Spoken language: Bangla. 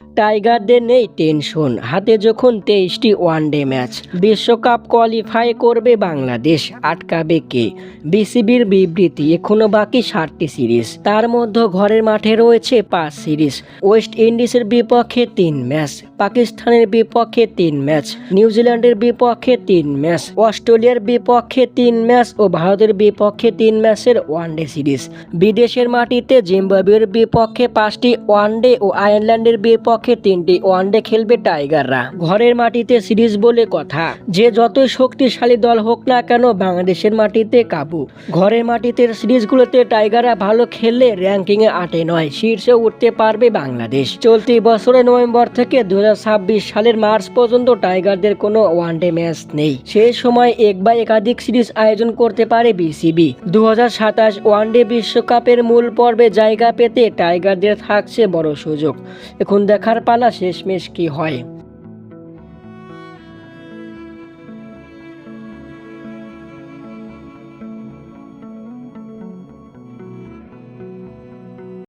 টাইগারদের নেই টেনশন। হাতে যখন তেইশটি ওয়ানডে ম্যাচ, বিশ্বকাপ কোয়ালিফাই করবে বাংলাদেশ, আটকাবে কে? বিসিবির বিবৃতি, এখনও বাকি ষাটটি সিরিজ। তার মধ্যে ঘরের মাঠে রয়েছে পাঁচ সিরিজ। ওয়েস্ট ইন্ডিজের বিপক্ষে তিন ম্যাচ, পাকিস্তানের বিপক্ষে তিন ম্যাচ, নিউজিল্যান্ডের বিপক্ষে তিন ম্যাচ, অস্ট্রেলিয়ার বিপক্ষে তিন ম্যাচ ও ভারতের বিপক্ষে তিন ম্যাচের ওয়ানডে সিরিজ। বিদেশের মাটিতে জিম্বাবুয়ের বিপক্ষে পাঁচটি ওয়ানডে ও আয়ারল্যান্ডের বিপক্ষে তিনটি ওয়ানডে খেলবে টাইগাররা। ঘরের মাটিতে সিরিজ বলে কথা। যে যতই শক্তিশালী দল হোক না কেন বাংলাদেশের মাটিতে কাবু। ঘরের মাটিতে সিরিজগুলোতে টাইগাররা ভালো খেললে র্যাঙ্কিংয়ে আটে নয়, শীর্ষে উঠতে পারবে বাংলাদেশ। চলতি বছরের নভেম্বর থেকে দু হাজার ছাব্বিশ সালের মার্চ পর্যন্ত টাইগারদের কোনো ওয়ানডে ম্যাচ নেই। সেই সময় এক বা একাধিক সিরিজ আয়োজন করতে পারে বিসিবি। দু ওয়ানডে বিশ্বকাপের মূল পর্বে জায়গা পেতে টাইগারদের থাকছে বড় সুযোগ। এখন দেখার পালা শেষমেশ কি হয়?